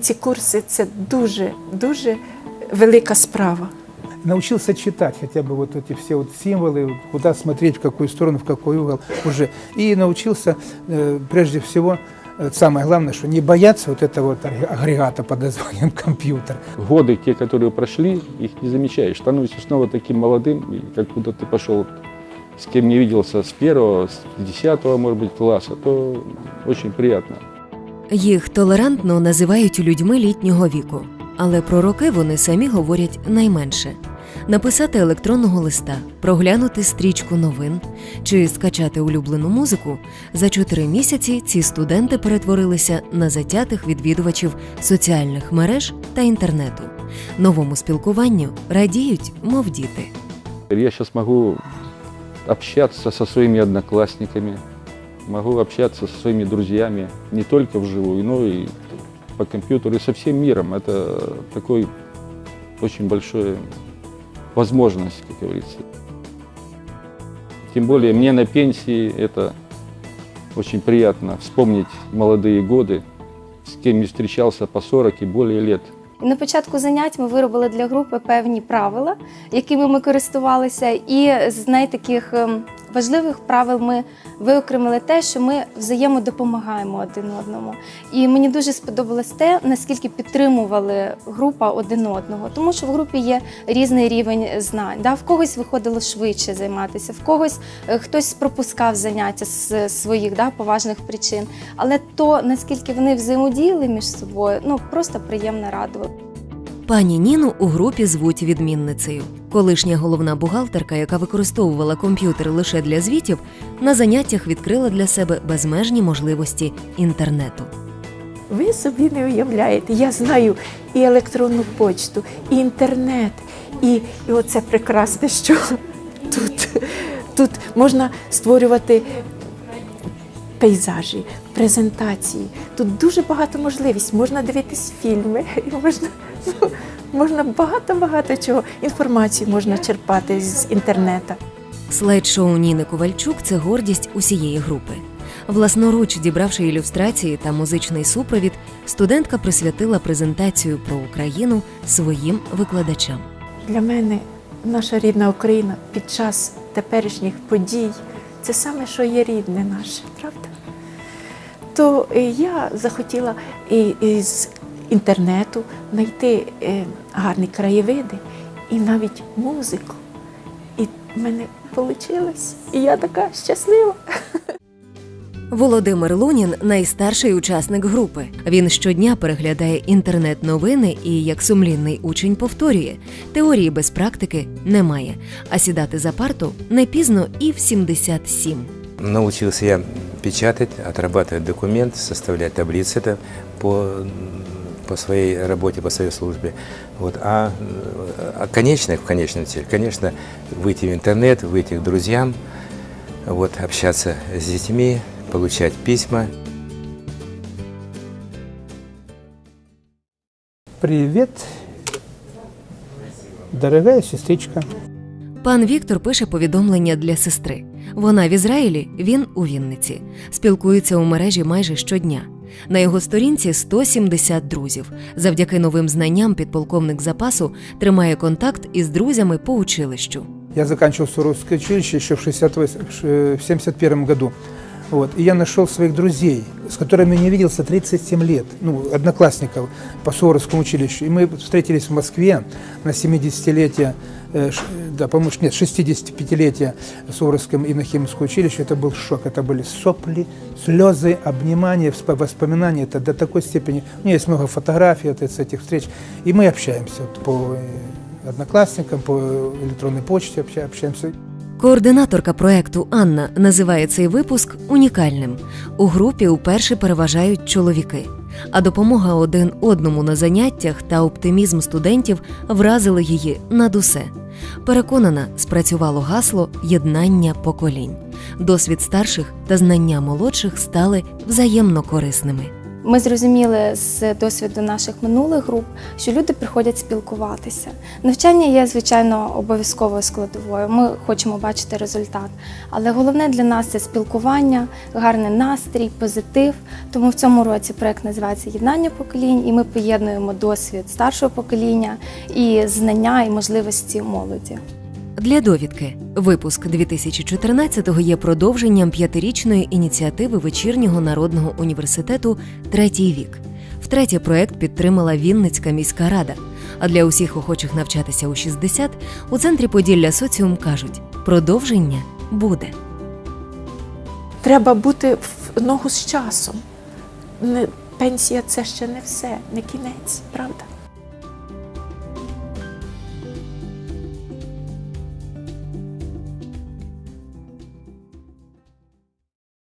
Ці курси це дуже дуже велика справа. Научился читать хотя бы вот эти все вот символы, куда смотреть, в какую сторону, в какой угол уже. И научился э, прежде всего, э, самое главное, что не бояться вот этого вот агрегата под названием компьютер. Годы, те, которые прошли, их не замечаешь. Становишься снова таким молодым, и как будто ты пошел с кем не виделся с первого, с десятого, может быть, класса, то очень приятно. Їх толерантно називають людьми літнього віку, але про роки вони самі говорять найменше. Написати електронного листа, проглянути стрічку новин чи скачати улюблену музику за чотири місяці ці студенти перетворилися на затятих відвідувачів соціальних мереж та інтернету. Новому спілкуванню радіють, мов діти. Я сейчас могу общаться со своими одноклассниками, могу общаться со своими друзьями не только вживую, но и по компьютеру, и со всем миром. Это такой очень большая возможность, как говорится. Тем более мне на пенсии это очень приятно вспомнить молодые годы, с кем не встречался по 40 и более лет. І На початку занять ми виробили для групи певні правила, якими ми користувалися, і з найтаких ем, важливих правил ми виокремили те, що ми взаємодопомагаємо один одному. І мені дуже сподобалось те, наскільки підтримували група один одного, тому що в групі є різний рівень знань. Да? В когось виходило швидше займатися, в когось е, хтось пропускав заняття з своїх да, поважних причин. Але то, наскільки вони взаємодіяли між собою, ну просто приємно радувало. Пані Ніну у групі звуть відмінницею. Колишня головна бухгалтерка, яка використовувала комп'ютер лише для звітів, на заняттях відкрила для себе безмежні можливості інтернету. Ви собі не уявляєте. Я знаю і електронну почту, і інтернет, і, і оце прекрасне, що тут, тут можна створювати пейзажі, презентації. Тут дуже багато можливостей. Можна дивитись фільми, можна, ну, можна багато-багато чого. Інформацію можна черпати з інтернету. Слайд-шоу Ніни Ковальчук це гордість усієї групи. Власноруч дібравши ілюстрації та музичний супровід, студентка присвятила презентацію про Україну своїм викладачам. Для мене наша рідна Україна під час теперішніх подій це саме, що є рідне наше, правда? То я захотіла і, із інтернету знайти е, гарні краєвиди і навіть музику. І в мене вийшло. І я така щаслива. Володимир Лунін найстарший учасник групи. Він щодня переглядає інтернет-новини і, як сумлінний учень, повторює: теорії без практики немає, а сідати за парту не пізно і в 77. Научился я печатать, отрабатывать документ, составлять таблицы это по, по своей работе, по своей службе. Вот. А, а конечная, конечная цель, конечно, выйти в интернет, выйти к друзьям, вот, общаться с детьми, получать письма. Привет, дорогая сестричка. Пан Віктор пише повідомлення для сестри. Вона в Ізраїлі, він у Вінниці. Спілкуються у мережі майже щодня. На його сторінці 170 друзів. Завдяки новим знанням підполковник запасу тримає контакт із друзями по училищу. Я заканчивал Суровское училище еще в 68 в 71 году. Вот. И я нашел своих друзей, с которыми не виделся 37 лет, ну, одноклассников по Суворовскому училищу. И мы встретились в Москве на 70-летие, э, ш- да, по-моему, нет, 65-летие Суворовского инохимического училища. Это был шок, это были сопли, слезы, обнимания, всп- воспоминания. Это до такой степени. У меня есть много фотографий вот с этих встреч. И мы общаемся вот, по э, одноклассникам, по электронной почте обща- общаемся. Координаторка проекту Анна називає цей випуск унікальним. У групі уперше переважають чоловіки. А допомога один одному на заняттях та оптимізм студентів вразили її над усе. Переконана, спрацювало гасло єднання поколінь. Досвід старших та знання молодших стали взаємно корисними. Ми зрозуміли з досвіду наших минулих груп, що люди приходять спілкуватися. Навчання є, звичайно, обов'язковою складовою. Ми хочемо бачити результат. Але головне для нас це спілкування, гарний настрій, позитив. Тому в цьому році проект називається Єднання поколінь, і ми поєднуємо досвід старшого покоління і знання і можливості молоді. Для довідки, випуск 2014-го є продовженням п'ятирічної ініціативи вечірнього народного університету Третій вік. Втретє проект підтримала Вінницька міська рада. А для усіх охочих навчатися у 60 у центрі Поділля Соціум кажуть: продовження буде. Треба бути в ногу з часом. Пенсія це ще не все, не кінець, правда?